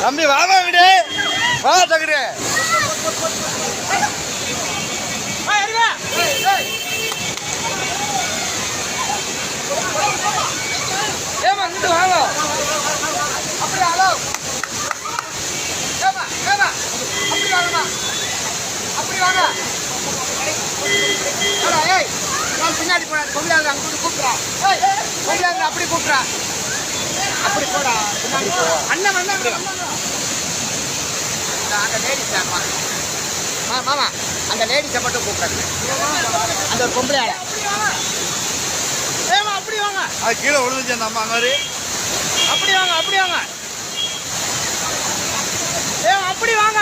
தம்பி வா வா விடு. வா தகுடு. ஏமா இங்கிட்டு வாங்க. அப்படி ஹலோ? ஏமா ஏமா அப்படி வாங்கம்மா. அப்படி வாங்க. பின்னாடி போன பொங்கலாங்க அங்க கூட்டு கூப்பிட்றா ஏய் பொங்கலாங்க அப்படி கூப்பிட்றா அப்படி போடா. அண்ணன். இந்த அந்த லேடிஸ் ஆமா மா மாமா. அந்த லேடிஸை மட்டும் கூப்பிட்றாங்க அந்த ஒரு பொம்பளை ஆளை. ஏமா அப்படி வாங்க. அது கீழே விழுந்துச்சு அந்த அம்மா மாதிரி. அப்படி வாங்க அப்படி வாங்க. ஏ அப்படி வாங்க.